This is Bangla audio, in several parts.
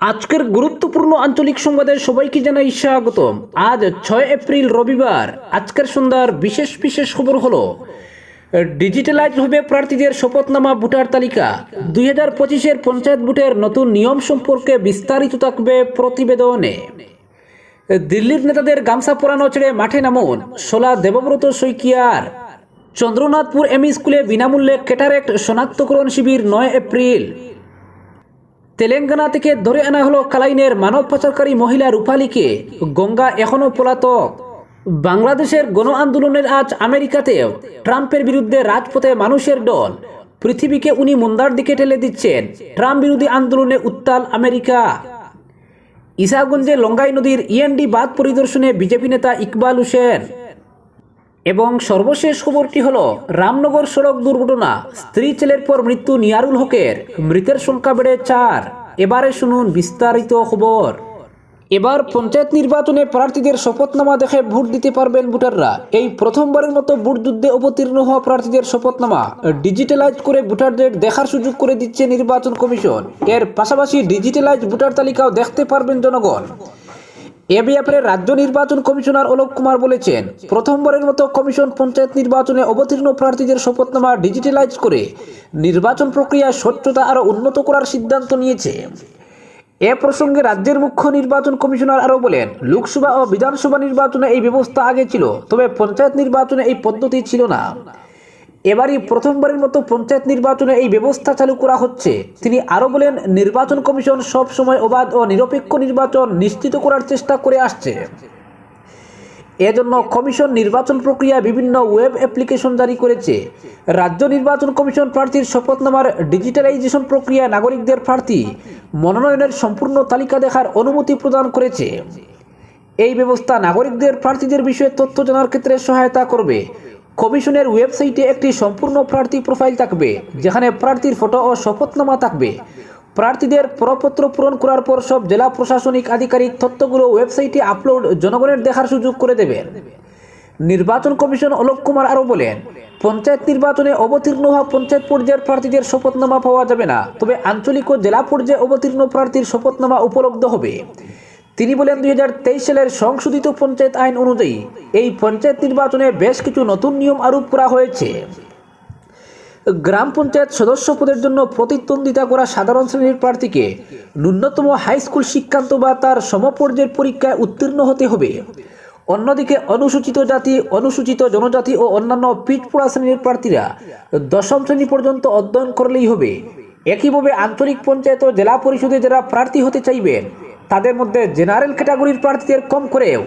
আজকের গুরুত্বপূর্ণ আঞ্চলিক সংবাদে সবাইকে জানাই স্বাগতম। আজ ছয় এপ্রিল রবিবার। আজকের সন্ধ্যার বিশেষ বিশেষ খবর হলো ডিজিটালাইজ হবে প্রার্থীদের শপথনামা ভোটার তালিকা। দুই হাজার পঁচিশের পঞ্চায়েত ভোটের নতুন নিয়ম সম্পর্কে বিস্তারিত থাকবে প্রতিবেদনে। দিল্লির নেতাদের গামছা পরানো ছেড়ে মাঠে নামুন। সোলা দেবব্রত শইকিয়ার। চন্দ্রনাথপুর এমই স্কুলে বিনামূল্যে ক্যাটারেক্ট শনাক্তকরণ শিবির নয় এপ্রিল। তেলেঙ্গানা থেকে ধরে আনা হলো কালাইনের মানব পাচারকারী মহিলা রূপালীকে। গঙ্গা এখনও পলাতক। বাংলাদেশের গণ আন্দোলনের আজ আমেরিকাতেও ট্রাম্পের বিরুদ্ধে রাজপথে মানুষের দল পৃথিবীকে উনি মুন্দার দিকে ঠেলে দিচ্ছেন। ট্রাম্প বিরোধী আন্দোলনে উত্তাল আমেরিকা। ইসাগঞ্জে লঙ্গাই নদীর ইএনডি বাঁধ পরিদর্শনে বিজেপি নেতা ইকবাল হোসেন। এবং সর্বশেষ খবরটি হলো, রামনগর সড়ক দুর্ঘটনা, স্ত্রী ছেলের পর মৃত্যু নিয়ারুল হকের, মৃতের সংখ্যা বেড়ে চার। এবারে শুনুন বিস্তারিত খবর। এবার পঞ্চায়েত নির্বাচনে প্রার্থীদের শপথনামা দেখে ভোট দিতে পারবেন ভোটাররা। এই প্রথমবারের মতো ভোট যুদ্ধে অবতীর্ণ হওয়া প্রার্থীদের শপথনামা ডিজিটালাইজ করে ভোটারদের দেখার সুযোগ করে দিচ্ছে নির্বাচন কমিশন। এর পাশাপাশি ডিজিটালাইজ ভোটার তালিকাও দেখতে পারবেন জনগণ। এ ব্যাপারে রাজ্য নির্বাচন কমিশনার অলোক কুমার বলেছেন, প্রথমবারের মতো কমিশন পঞ্চায়েত নির্বাচনে অবতীর্ণ প্রার্থীদের শপথনামা ডিজিটালাইজ করে নির্বাচন প্রক্রিয়া স্বচ্ছতা আরও উন্নত করার সিদ্ধান্ত নিয়েছে। এ প্রসঙ্গে রাজ্যের মুখ্য নির্বাচন কমিশনার আরও বলেন, লোকসভা ও বিধানসভা নির্বাচনে এই ব্যবস্থা আগে ছিল, তবে পঞ্চায়েত নির্বাচনে এই পদ্ধতি ছিল না। এবারই প্রথমবারের মতো পঞ্চায়েত নির্বাচনে এই ব্যবস্থা চালু করা হচ্ছে। তিনি আরও বলেন, নির্বাচন কমিশন সব সময় অবাধ ও নিরপেক্ষ নির্বাচন নিশ্চিত করার চেষ্টা করে আসছে। এজন্য কমিশন নির্বাচন প্রক্রিয়া বিভিন্ন ওয়েব অ্যাপ্লিকেশন জারি করেছে। রাজ্য নির্বাচন কমিশন প্রার্থীর শপথনামার ডিজিটালাইজেশন প্রক্রিয়া নাগরিকদের প্রার্থী মনোনয়নের সম্পূর্ণ তালিকা দেখার অনুমতি প্রদান করেছে। এই ব্যবস্থা নাগরিকদের প্রার্থীদের বিষয়ে তথ্য জানার ক্ষেত্রে সহায়তা করবে। কমিশনের ওয়েবসাইটে একটি সম্পূর্ণ প্রার্থী প্রোফাইল থাকবে, যেখানে প্রার্থীর ফটো ও শপথনামা থাকবে। প্রার্থীদের প্রপত্র পূরণ করার পর সব জেলা প্রশাসনিক আধিকারিক তথ্যগুলো ওয়েবসাইটে আপলোড জনগণের দেখার সুযোগ করে দেবেন। নির্বাচন কমিশন অলোক কুমার আরও বলেন, পঞ্চায়েত নির্বাচনে অবতীর্ণ হওয়া পঞ্চায়েত পর্যায়ের প্রার্থীদের শপথনামা পাওয়া যাবে না, তবে আঞ্চলিক ও জেলা পর্যায়ে অবতীর্ণ প্রার্থীর শপথনামা উপলব্ধ হবে। তিনি বলেন দুই হাজার তেইশ সালের সংশোধিত পঞ্চায়েত আইন অনুযায়ী এই পঞ্চায়েত নির্বাচনে বেশ কিছু নতুন নিয়ম আরোপ করা হয়েছে। গ্রাম পঞ্চায়েত সদস্য পদের জন্য প্রতিদ্বন্দ্বিতা করা সাধারণ শ্রেণির প্রার্থীকে ন্যূনতম হাই স্কুল শিক্ষান্ত বা তার সমপর্যায়ের পরীক্ষায় উত্তীর্ণ হতে হবে। অন্যদিকে অনুসূচিত জাতি, অনুসূচিত জনজাতি ও অন্যান্য পিঠপোড়া শ্রেণির প্রার্থীরা দশম শ্রেণি পর্যন্ত অধ্যয়ন করলেই হবে। একইভাবে আঞ্চলিক পঞ্চায়েত ও জেলা পরিষদে যারা প্রার্থী হতে চাইবেন তাদের মধ্যে জেনারেল ক্যাটাগরির প্রার্থীদের কম করেও।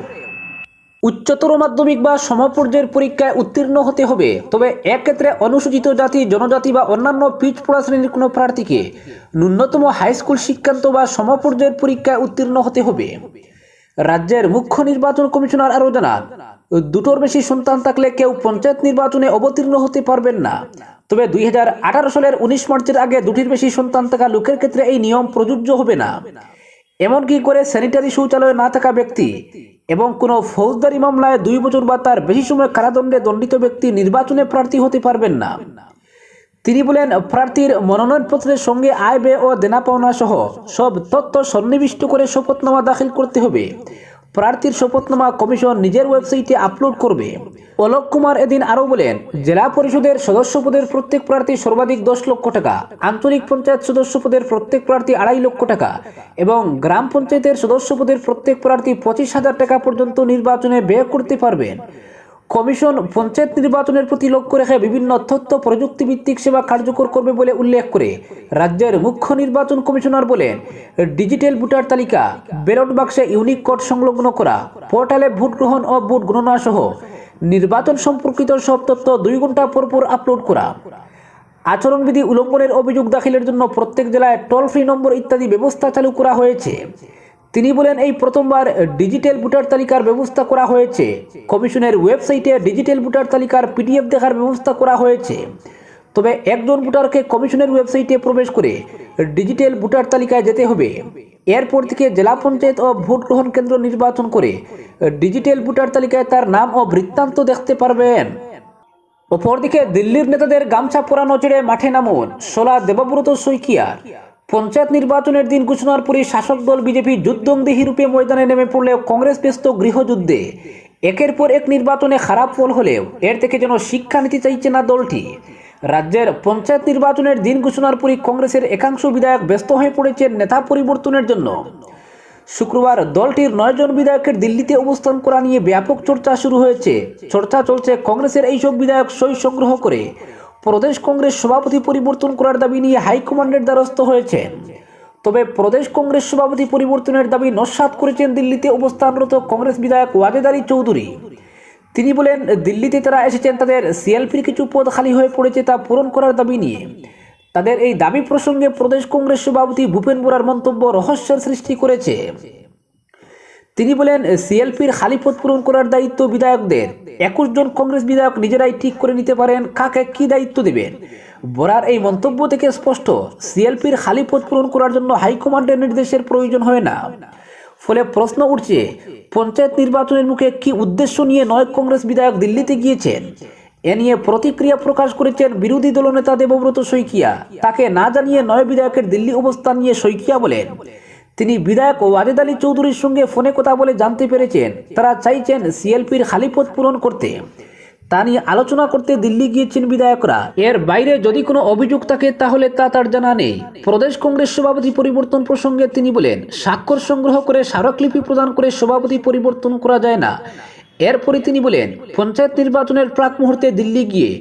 উচ্চতর মাধ্যমিক বা সমপর্যায়ের পরীক্ষায় উত্তীর্ণ হতে হবে। তবে এক্ষেত্রে অনুসূচিত জাতি, জনজাতি বা অন্যান্য পিঠপোড়া শ্রেণির কোনো প্রার্থীকে ন্যূনতম হাই স্কুল শিক্ষান্ত বা সমপর্যায়ের পরীক্ষায় উত্তীর্ণ হতে হবে। রাজ্যের মুখ্য নির্বাচন কমিশনার আরও জানান, দুটোর বেশি সন্তান থাকলে কেউ পঞ্চায়েত নির্বাচনে অবতীর্ণ হতে পারবেন না। তবে দুই হাজার আঠারো সালের উনিশ মার্চের আগে দুটির বেশি সন্তান থাকা লোকের ক্ষেত্রে এই নিয়ম প্রযোজ্য হবে না। এমনকি করে স্যানিটারি শৌচালয়ে না থাকা ব্যক্তি এবং কোনো ফৌজদারি মামলায় দুই বছর বা তার বেশি সময় কারাদণ্ডে দণ্ডিত ব্যক্তি নির্বাচনে প্রার্থী হতে পারবেন না। তিনি বলেন, প্রার্থীর মনোনয়নপত্রের সঙ্গে আয় ব্যয় ও দেনা পাওনা সহ সব তথ্য সন্নিবিষ্ট করে শপথনামা দাখিল করতে হবে। প্রার্থীর শপথনামা কমিশন নিজের ওয়েবসাইটে আপলোড করবে। অলোক কুমার এদিন আরও বলেন, জেলা পরিষদের সদস্য পদের প্রত্যেক প্রার্থী সর্বাধিক দশ লক্ষ টাকা, আঞ্চলিক পঞ্চায়েত সদস্য পদের প্রত্যেক প্রার্থী আড়াই লক্ষ টাকা এবং গ্রাম পঞ্চায়েতের সদস্য পদের প্রত্যেক প্রার্থী পঁচিশ হাজার টাকা পর্যন্ত নির্বাচনে ব্যয় করতে পারবেন। কমিশন পঞ্চায়েত নির্বাচনের প্রতি লক্ষ্য রেখে বিভিন্ন তথ্য প্রযুক্তিভিত্তিক সেবা কার্যকর করবে বলে উল্লেখ করে রাজ্যের মুখ্য নির্বাচন কমিশনার বলেন, ডিজিটাল ভোটার তালিকা, ব্যালট বাক্সে ইউনিক কোড সংলগ্ন করা, পোর্টালে ভোট গ্রহণ ও ভোট গণনা সহ নির্বাচন সম্পর্কিত সব তথ্য দুই ঘণ্টা পর পর আপলোড করা। আচরণবিধি উল্লঙ্ঘনের অভিযোগ দাখিলের জন্য প্রত্যেক জেলায় টোল ফ্রি নম্বর ইত্যাদি ব্যবস্থা চালু করা হয়েছে। তিনি বলেন, এই প্রথমবার ডিজিটাল ভোটার তালিকার ব্যবস্থা করা হয়েছে। কমিশনের ওয়েবসাইটে ডিজিটাল ভোটার তালিকার পিডিএফ দেখার ব্যবস্থা করা হয়েছে। তবে একজন ভোটারকে কমিশনের ওয়েবসাইটে প্রবেশ করে ডিজিটাল ভোটার তালিকায় যেতে হবে। এরপর থেকে জেলা পঞ্চায়েত ও ভোট গ্রহণ কেন্দ্র নির্বাচন করে ডিজিটাল ভোটার তালিকায় তার নাম ও বৃত্তান্ত দেখতে পারবেন। অপরদিকে দিল্লির নেতাদের গামছা পরানো ছেড়ে মাঠে নামুন সোলা দেবব্রত শইকিয়ার। পঞ্চায়েত নির্বাচনের দিন ঘোষণার পরই শাসক দল বিজেপি যুদ্ধংদেহী রূপে ময়দানে নেমে পড়লেও কংগ্রেস ব্যস্ত গৃহযুদ্ধে। একের পর এক নির্বাচনে খারাপ ফল হলেও এর থেকে যেন শিক্ষা নিতে চাইছে না দলটি। রাজ্যের পঞ্চায়েত নির্বাচনের দিন ঘোষণার পরই কংগ্রেসের একাংশ বিধায়ক ব্যস্ত হয়ে পড়েছেন নেতা পরিবর্তনের জন্য। শুক্রবার দলটির নয়জন বিধায়কের দিল্লিতে অবস্থান করা নিয়ে ব্যাপক চর্চা শুরু হয়েছে। চর্চা চলছে কংগ্রেসের এইসব বিধায়ক সই সংগ্রহ করে। প্রদেশ কংগ্রেস সভাপতি পরিবর্তন করার দাবি নিয়ে হাইকমান্ডের দ্বারস্থ হয়েছেন। তবে প্রদেশ কংগ্রেস সভাপতি পরিবর্তনের দাবি নস্বাত করেছেন দিল্লিতে অবস্থানরত কংগ্রেস বিধায়ক ওয়াজেদ আলী চৌধুরী। তিনি বলেন, দিল্লিতে তারা এসেছেন তাদের সিএলপির কিছু পদ খালি হয়ে পড়েছে তা পূরণ করার দাবি নিয়ে। তাদের এই দাবি প্রসঙ্গে প্রদেশ কংগ্রেস সভাপতি ভূপেন বোরার মন্তব্য রহস্যের সৃষ্টি করেছে। তিনি বলেন, সিএলপির খালি পদ পূরণ করার দায়িত্ব বিধায়কদের। একুশ জন কংগ্রেস বিধায়ক নিজেরাই ঠিক করে নিতে পারেন, কাকে কি দায়িত্ব দেবেন? বরার এই মন্তব্য থেকে স্পষ্ট, সিএলপির খালি পদ পূরণ করার জন্য হাইকমান্ডের নির্দেশের প্রয়োজন হয় না। ফলে প্রশ্ন উঠছে, পঞ্চায়েত নির্বাচনের মুখে কি উদ্দেশ্য নিয়ে নয় কংগ্রেস বিধায়ক দিল্লিতে গিয়েছেন? এ নিয়ে প্রতিক্রিয়া প্রকাশ করেছেন বিরোধী দলনেতা দেবব্রত শইকিয়া। তাকে না জানিয়ে নয় বিধায়কের দিল্লি অবস্থান নিয়ে শইকিয়া বলেন তিনি বিধায়ক ওয়াজেদ আলী চৌধুরীর সঙ্গে ফোনে কথা বলে জানতে পেরেছেন। তারা চাইছেন সিএলপির খালি পদ পূরণ করতে। তা নিয়ে আলোচনা করতে দিল্লি গিয়েছেন বিধায়করা। এর বাইরে যদি কোনো অভিযোগ থাকে, তাহলে তা তার জানা নেই। প্রদেশ কংগ্রেস সভাপতি পরিবর্তন প্রসঙ্গে তিনি বলেন, স্বাক্ষর সংগ্রহ করে স্মারকলিপি প্রদান করে সভাপতি পরিবর্তন করা যায় না। এরপরে তিনি বলেন, পঞ্চায়েত নির্বাচনের প্রাক মুহূর্তে দিল্লি গিয়ে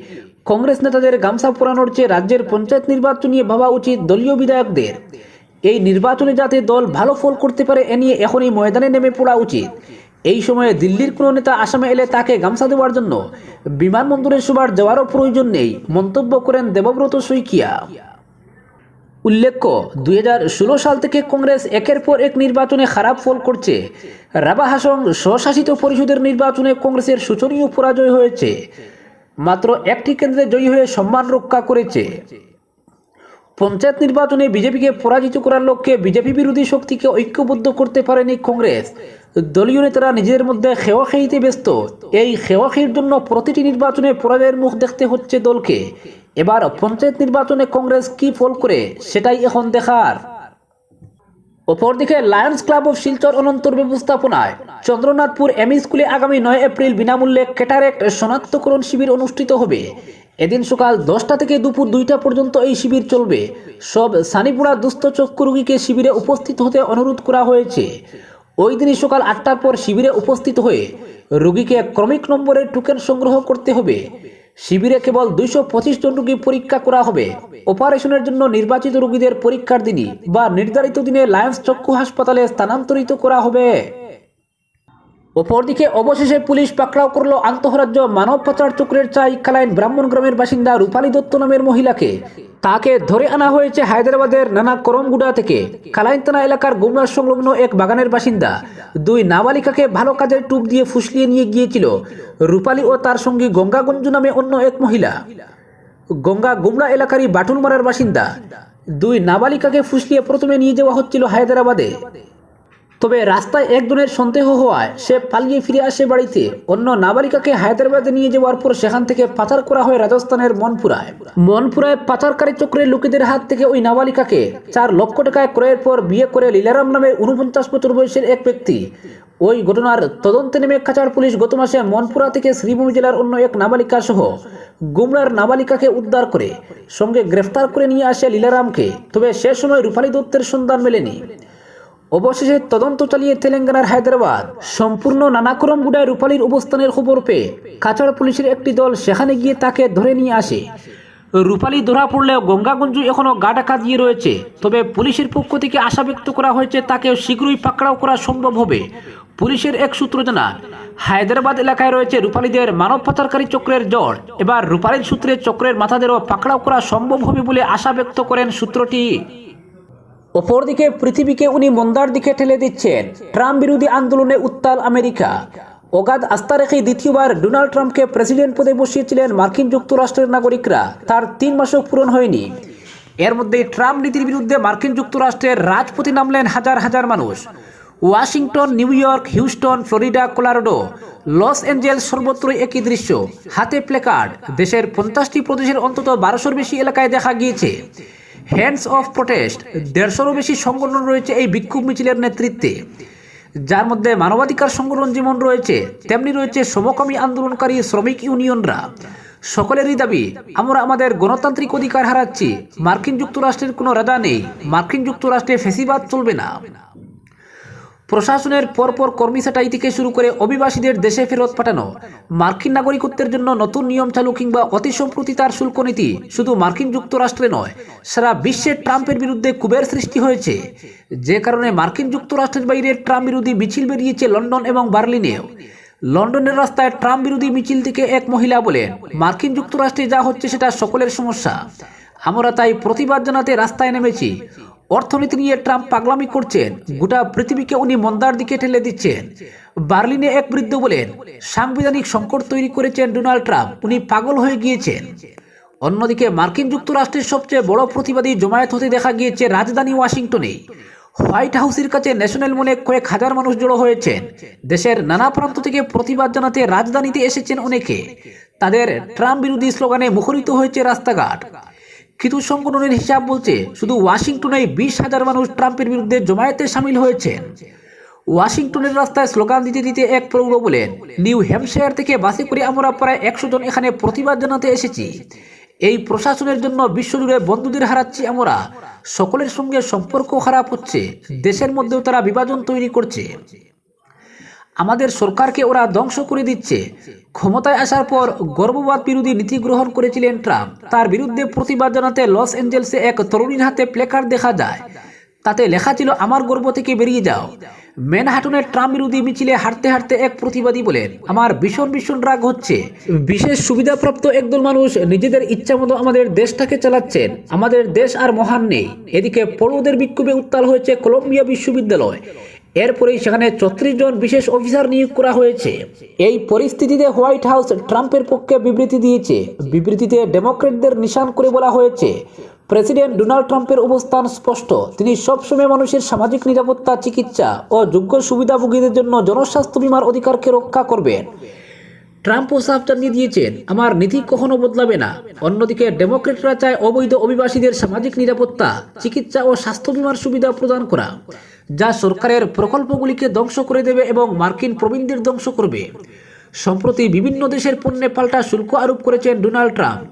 কংগ্রেস নেতাদের গামছা পোড়ানোর চেয়ে রাজ্যের পঞ্চায়েত নির্বাচন নিয়ে ভাবা উচিত দলীয় বিধায়কদের। এই নির্বাচনে যাতে দল ভালো ফল করতে পারে এ নিয়ে এখনই ময়দানে নেমে পড়া উচিত। এই সময়ে দিল্লির কোনো নেতা আসামে এলে তাকে গামছা দেওয়ার জন্য বিমানবন্দরে সবার যাওয়ারও প্রয়োজন নেই, মন্তব্য করেন দেবব্রত শইকিয়া। উল্লেখ্য, দুই হাজার ষোলো সাল থেকে কংগ্রেস একের পর এক নির্বাচনে খারাপ ফল করছে। রাবা হাসং স্বশাসিত পরিষদের নির্বাচনে কংগ্রেসের শোচনীয় পরাজয় হয়েছে। মাত্র একটি কেন্দ্রে জয়ী হয়ে সম্মান রক্ষা করেছে। পঞ্চায়েত নির্বাচনে বিজেপিকে পরাজিত করার লক্ষ্যে বিজেপি বিরোধী শক্তিকে ঐক্যবদ্ধ করতে পারেনি কংগ্রেস। দলীয় নেতারা নিজেদের মধ্যে খেওয়া খেইতে ব্যস্ত। এই খেওয়া খেয়ের জন্য প্রতিটি নির্বাচনে পরাজয়ের মুখ দেখতে হচ্ছে দলকে। এবার পঞ্চায়েত নির্বাচনে কংগ্রেস কি ফল করে, সেটাই এখন দেখার। অপরদিকে লায়ন্স ক্লাব অফ শিলচর অনন্তর ব্যবস্থাপনায় চন্দ্রনাথপুর এমই স্কুলে আগামী নয় এপ্রিল বিনামূল্যে ক্যাটারেক্ট শনাক্তকরণ শিবির অনুষ্ঠিত হবে। এদিন সকাল দশটা থেকে দুপুর দুইটা পর্যন্ত এই শিবির চলবে। সব সানিপুরা দুস্থ চক্ষু রোগীকে শিবিরে উপস্থিত হতে অনুরোধ করা হয়েছে। ওই দিনই সকাল আটটার পর শিবিরে উপস্থিত হয়ে রোগীকে ক্রমিক নম্বরের টোকেন সংগ্রহ করতে হবে। শিবিরে কেবল দুইশো পঁচিশ জন রোগী পরীক্ষা করা হবে। অপারেশনের জন্য নির্বাচিত রোগীদের পরীক্ষার দিনই বা নির্ধারিত দিনে লায়ন্স চক্ষু হাসপাতালে স্থানান্তরিত করা হবে। অপরদিকে অবশেষে পুলিশ পাকড়াও করল আন্তঃরাজ্য মানব পাচার চক্রের চাই কালাইন ব্রাহ্মণ গ্রামের বাসিন্দা রূপালী দত্ত নামের মহিলাকে। তাকে ধরে আনা হয়েছে হায়দ্রাবাদের নানা করমগুড়া থেকে। কালাইন থানা এলাকার গুমরার সংলগ্ন এক বাগানের বাসিন্দা। দুই নাবালিকাকে ভালো কাজের টুপ দিয়ে ফুসলিয়ে নিয়ে গিয়েছিল। রূপালী ও তার সঙ্গী গঙ্গাগঞ্জু নামে অন্য এক মহিলা। গঙ্গা গুমরা এলাকারই বাটুলমারার বাসিন্দা। দুই নাবালিকাকে ফুসলিয়ে প্রথমে নিয়ে যাওয়া হচ্ছিল হায়দ্রাবাদে। তবে রাস্তায় একজনের সন্দেহ হওয়ায় সে পালিয়ে ফিরে আসে বাড়িতে। অন্য নাবালিকাকে হায়দ্রাবাদে নিয়ে যাওয়ার পর সেখান থেকে পাচার করা হয় রাজস্থানের মনপুরায়। মনপুরায় পাচারকারী চক্রের লোকেদের হাত থেকে ওই নাবালিকাকে চার লক্ষ টাকায় ক্রয়ের পর বিয়ে করে লীলারাম নামে উনপঞ্চাশ বছর বয়সের এক ব্যক্তি। ওই ঘটনার তদন্তে নেমে কাচার পুলিশ গত মাসে মনপুরা থেকে শ্রীভূমি জেলার অন্য এক নাবালিকা সহ গুমরার নাবালিকাকে উদ্ধার করে, সঙ্গে গ্রেফতার করে নিয়ে আসে লীলারামকে। তবে সে সময় রূপালী দত্তের সন্ধান মেলেনি। অবশেষে তদন্ত চালিয়ে তেলেঙ্গানার হায়দ্রাবাদ, সম্পূর্ণ নানাক্রম গুড়ায় রূপালীর অবস্থানের খবর পেয়ে কাছাড় পুলিশের একটি দল সেখানে গিয়ে তাকে ধরে নিয়ে আসে। রূপালী ধরা পড়লেও গঙ্গাগঞ্জু এখনও গা ডাকা দিয়ে রয়েছে, তবে পুলিশের পক্ষ থেকে আশা ব্যক্ত করা হয়েছে তাকে শীঘ্রই পাকড়াও করা সম্ভব হবে। পুলিশের এক সূত্র জানান হায়দ্রাবাদ এলাকায় রয়েছে রূপালীদের মানব পাচারকারী চক্রের জড় এবার রূপালীর সূত্রে চক্রের মাথাদেরও পাকড়াও করা সম্ভব হবে বলে আশা ব্যক্ত করেন সূত্রটি। অপরদিকে পৃথিবীকে উনি মন্দার দিকে ঠেলে দিচ্ছেন। ট্রাম্প বিরোধী আন্দোলনে উত্তাল আমেরিকা। অগাধ আস্থা রেখে দ্বিতীয়বার ডোনাল্ড ট্রাম্পকে প্রেসিডেন্ট পদে বসিয়েছিলেন মার্কিন যুক্তরাষ্ট্রের নাগরিকরা। তার তিন মাসও পূরণ হয়নি। এর মধ্যে ট্রাম্প নীতির বিরুদ্ধে মার্কিন যুক্তরাষ্ট্রের রাজপথে নামলেন হাজার হাজার মানুষ। Washington, New York, Houston, Florida, Colorado, Los Angeles সর্বত্রই একই দৃশ্য। হাতে প্লেকার্ড। দেশের পঞ্চাশটি প্রদেশের অন্তত বারোশোর বেশি এলাকায় দেখা গিয়েছে। হ্যান্ডস অফ প্রোটেস্ট দেড়শোরও বেশি সংগঠন রয়েছে এই বিক্ষোভ মিছিলের নেতৃত্বে। যার মধ্যে মানবাধিকার সংগঠন যেমন রয়েছে, তেমনি রয়েছে সমকামী আন্দোলনকারী শ্রমিক ইউনিয়নরা। সকলেরই দাবি, আমরা আমাদের গণতান্ত্রিক অধিকার হারাচ্ছি, মার্কিন যুক্তরাষ্ট্রের কোনো রাজা নেই, মার্কিন যুক্তরাষ্ট্রে ফেসিবাদ চলবে না। প্রশাসনের পরপর কর্মী ছাঁটাই থেকে শুরু করে অভিবাসীদের দেশে ফেরত পাঠানো। মার্কিন নাগরিকত্বের জন্য নতুন নিয়ম চালু কিংবা অতি সম্প্রতি তার শুল্ক নীতি শুধু মার্কিন যুক্তরাষ্ট্রে নয়, সারা বিশ্বে ট্রাম্পের বিরুদ্ধে কুবের সৃষ্টি হয়েছে। যে কারণে মার্কিন যুক্তরাষ্ট্রের বাইরে ট্রাম্প বিরোধী মিছিল বেরিয়েছে লন্ডন এবং বার্লিনেও লন্ডনের রাস্তায় ট্রাম্প বিরোধী মিছিল থেকে এক মহিলা বলেন, মার্কিন যুক্তরাষ্ট্রে যা হচ্ছে সেটা সকলের সমস্যা। আমরা তাই প্রতিবাদ জানাতে রাস্তায় নেমেছি। অর্থনীতি নিয়ে ট্রাম্প পাগলামি করছেন। গোটা পৃথিবীকে উনি মন্দার দিকে ঠেলে দিচ্ছেন। বার্লিনে এক বৃদ্ধ বলেন, সাংবিধানিক সংকট তৈরি করেছেন ডোনাল্ড ট্রাম্প। উনি পাগল হয়ে গিয়েছেন। অন্যদিকে মার্কিন যুক্তরাষ্ট্রের সবচেয়ে বড় প্রতিবাদী জমায়েত হতে দেখা গিয়েছে রাজধানী ওয়াশিংটনে। হোয়াইট হাউসের কাছে ন্যাশনাল মনে কয়েক হাজার মানুষ জড়ো হয়েছেন। দেশের নানা প্রান্ত থেকে প্রতিবাদ জানাতে রাজধানীতে এসেছেন অনেকে। তাদের ট্রাম্প বিরোধী স্লোগানে মুখরিত হয়েছে রাস্তাঘাট। কিছু সংগঠনের হিসাব বলছে, শুধু ওয়াশিংটনে বিশ হাজার মানুষ ট্রাম্পের বিরুদ্ধে জমায়েতে সামিল হয়েছেন। ওয়াশিংটনের রাস্তায় স্লোগান দিতে দিতে এক প্রৌঢ় বলেন, নিউ হ্যাম্পশায়ার থেকে বাসে করে আমরা প্রায় একশো জন এখানে প্রতিবাদ জানাতে এসেছি। এই প্রশাসনের জন্য বিশ্বজুড়ে বন্ধুদের হারাচ্ছি আমরা। সকলের সঙ্গে সম্পর্ক খারাপ হচ্ছে। দেশের মধ্যেও তারা বিভাজন তৈরি করছে। আমাদের সরকারকে ওরা ধ্বংস করে দিচ্ছে। ক্ষমতায় আসার পর গর্ভবাদ বিরোধী নীতি গ্রহণ করেছিলেন ট্রাম্প। তার বিরুদ্ধে প্রতিবাদ জানাতে লস অ্যাঞ্জেলসে এক তরুণীর হাতে প্লেকার্ড দেখা যায়। তাতে লেখা ছিল, আমার গর্ব থেকে বেরিয়ে যাও। ম্যানহাটনের ট্রাম্প বিরোধী মিছিলে হাঁটতে হাঁটতে এক প্রতিবাদী বলেন, আমার ভীষণ ভীষণ রাগ হচ্ছে। বিশেষ সুবিধাপ্রাপ্ত একদল মানুষ নিজেদের ইচ্ছা মতো আমাদের দেশটাকে চালাচ্ছেন। আমাদের দেশ আর মহান নেই। এদিকে পড়ুদের বিক্ষোভে উত্তাল হয়েছে কলম্বিয়া বিশ্ববিদ্যালয়। এরপরেই সেখানে ছত্রিশ জন বিশেষ অফিসার নিয়োগ করা হয়েছে। এই পরিস্থিতিতে হোয়াইট হাউস ট্রাম্পের পক্ষে বিবৃতি দিয়েছে। বিবৃতিতে ডেমোক্রেটদের নিশান করে বলা হয়েছে, প্রেসিডেন্ট ডোনাল্ড ট্রাম্পের অবস্থান স্পষ্ট। তিনি সবসময় মানুষের সামাজিক নিরাপত্তা, চিকিৎসা ও যোগ্য সুবিধাভোগীদের জন্য জনস্বাস্থ্য বিমার অধিকারকে রক্ষা করবেন। ট্রাম্পও সাফ জানিয়ে দিয়েছেন, আমার নীতি কখনো বদলাবে না। অন্যদিকে ডেমোক্রেটরা চায় অবৈধ অভিবাসীদের সামাজিক নিরাপত্তা, চিকিৎসা ও স্বাস্থ্য বীমার সুবিধা প্রদান করা। যা সরকারের প্রকল্পগুলিকে ধ্বংস করে দেবে এবং মার্কিন প্রবীণদের ধ্বংস করবে। সম্প্রতি বিভিন্ন দেশের পণ্যে পাল্টা শুল্ক আরোপ করেছেন ডোনাল্ড ট্রাম্প।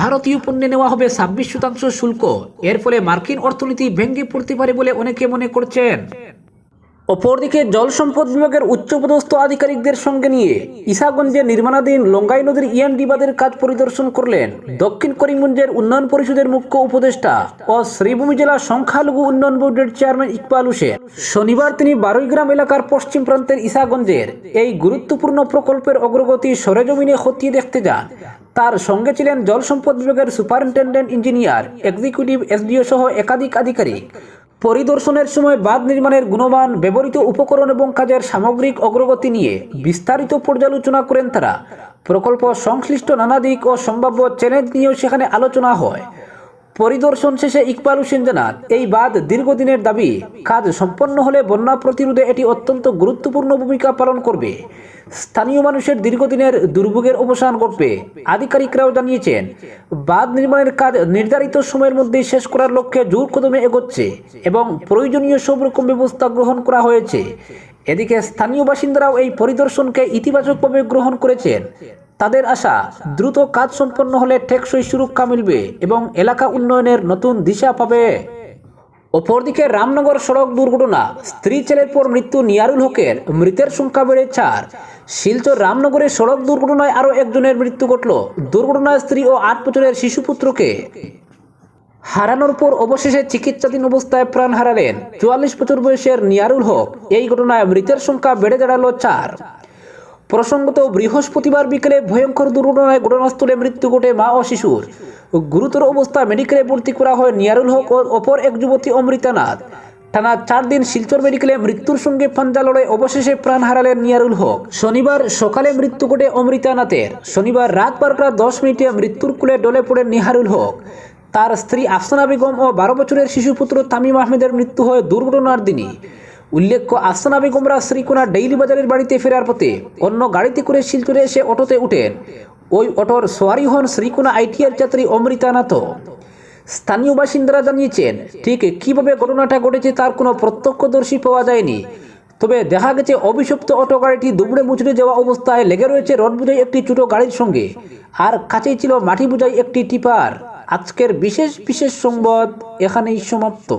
ভারতীয় পণ্যে নেওয়া হবে ছাব্বিশ শতাংশ শুল্ক। এর ফলে মার্কিন অর্থনীতি ভেঙ্গে পড়তে পারে বলে অনেকে মনে করছেন। অপরদিকে জল সম্পদ বিভাগের উচ্চপদস্থ আধিকারিকদের সঙ্গে নিয়ে ইসাগঞ্জে নির্মাণাধীন লঙ্গাই নদীর ইয়ান বিবাদের কাজ পরিদর্শন করলেন দক্ষিণ করিমগঞ্জের উন্নয়ন পরিষদের মুখ্য উপদেষ্টা ও শ্রীভূমি জেলা সংখ্যালঘু উন্নয়ন বোর্ডের চেয়ারম্যান ইকবাল হোসেন। শনিবার তিনি বারুইগ্রাম এলাকার পশ্চিম প্রান্তের ইসাগঞ্জের এই গুরুত্বপূর্ণ প্রকল্পের অগ্রগতি সরেজমিনে খতিয়ে দেখতে যান। তার সঙ্গে ছিলেন জল সম্পদ বিভাগের সুপারিনটেন্ডেন্ট ইঞ্জিনিয়ার, এক্সিকিউটিভ এসডিও সহ একাধিক আধিকারিক। পরিদর্শনের সময় বাঁধ নির্মাণের গুণমান, ব্যবহৃত উপকরণ এবং কাজের সামগ্রিক অগ্রগতি নিয়ে বিস্তারিত পর্যালোচনা করেন তারা। প্রকল্প সংশ্লিষ্ট নানা দিক ও সম্ভাব্য চ্যালেঞ্জ নিয়েও সেখানে আলোচনা হয়। পরিদর্শন শেষে ইকবাল হোসেন জানান, এই বাঁধ দীর্ঘদিনের দাবি, কাজ সম্পন্ন হলে বন্যা প্রতিরোধে এটি অত্যন্ত গুরুত্বপূর্ণ ভূমিকা পালন করবে। স্থানীয় মানুষের দীর্ঘদিনের দুর্ভোগের অবসান ঘটবে, আধিকারিকরাও জানিয়েছেন। বাঁধ নির্মাণের কাজ নির্ধারিত সময়ের মধ্যে শেষ করার লক্ষ্যে জোর কদমে এগোচ্ছে এবং প্রয়োজনীয় সব রকম ব্যবস্থা গ্রহণ করা হয়েছে। এদিকে স্থানীয় বাসিন্দারাও এই পরিদর্শনকে ইতিবাচকভাবে গ্রহণ করেছেন। তাদের আশা দ্রুত কাজ সম্পন্ন হলে টেকসই সুরক্ষা মিলবে এবং এলাকা উন্নয়নের নতুন দিশা পাবে। অপরদিকে রামনগর সড়ক দুর্ঘটনা, স্ত্রী ছেলের পর মৃত্যু নিয়ারুল হকের, মৃতের সংখ্যা বেড়ে চার। শিলচর রামনগরে সড়ক দুর্ঘটনায় আরও একজনের মৃত্যু ঘটল। দুর্ঘটনায় স্ত্রী ও আট বছরের শিশুপুত্রকে হারানোর পর অবশেষে চিকিৎসাধীন অবস্থায় প্রাণ হারালেন। চুয়াল্লিশ বছর বয়সের নিয়ারুল হক, এই ঘটনায় মৃতের সংখ্যা বেড়ে দাঁড়াল চার। প্রসঙ্গত, বৃহস্পতিবার বিকেলে ভয়ঙ্কর দুর্ঘটনায় ঘটনাস্থলে মৃত্যু ঘটে মা ও শিশুর। গুরুতর অবস্থা মেডিকেলে ভর্তি করা হয় নিয়ারুল হক ও অপর এক যুবতী অমৃতা নাথ। টানা চার দিন শিলচর মেডিকেলে মৃত্যুর সঙ্গে পাঞ্জা লড়াই অবশেষে প্রাণ হারালেন নিয়ারুল হক। শনিবার সকালে মৃত্যু ঘটে অমৃতা নাথের। শনিবার রাত বারোটা দশ মিনিটে মৃত্যুর কুলে ডলে পড়েন নিহারুল হক। তার স্ত্রী আফসানা বেগম ও বারো বছরের শিশুপুত্র তামিম আহমেদের মৃত্যু হয় দুর্ঘটনার দিনই। উল্লেখ্য আফসানা বেগমরা শ্রীকোনা ডেইলি বাজারের বাড়িতে ফেরার পথে অন্য গাড়িতে করে শিলচরে এসে অটোতে উঠেন। ওই অটোর সোয়ারি হন শ্রীকোনা আইটিআর যাত্রী অমৃতা নাথ। স্থানীয় বাসিন্দারা জানিয়েছেন, ঠিক কীভাবে ঘটনাটা ঘটেছে তার কোনো প্রত্যক্ষদর্শী পাওয়া যায়নি। তবে দেখা গেছে, অভিশপ্ত অটো গাড়িটি দুবড়ে মুচড়ে যাওয়া অবস্থায় লেগে রয়েছে রড বুঝাই একটি ছোট গাড়ির সঙ্গে। আর কাছেই ছিল মাটি বোঝাই একটি টিপার। আজকের বিশেষ বিশেষ সংবাদ এখানেই সমাপ্ত।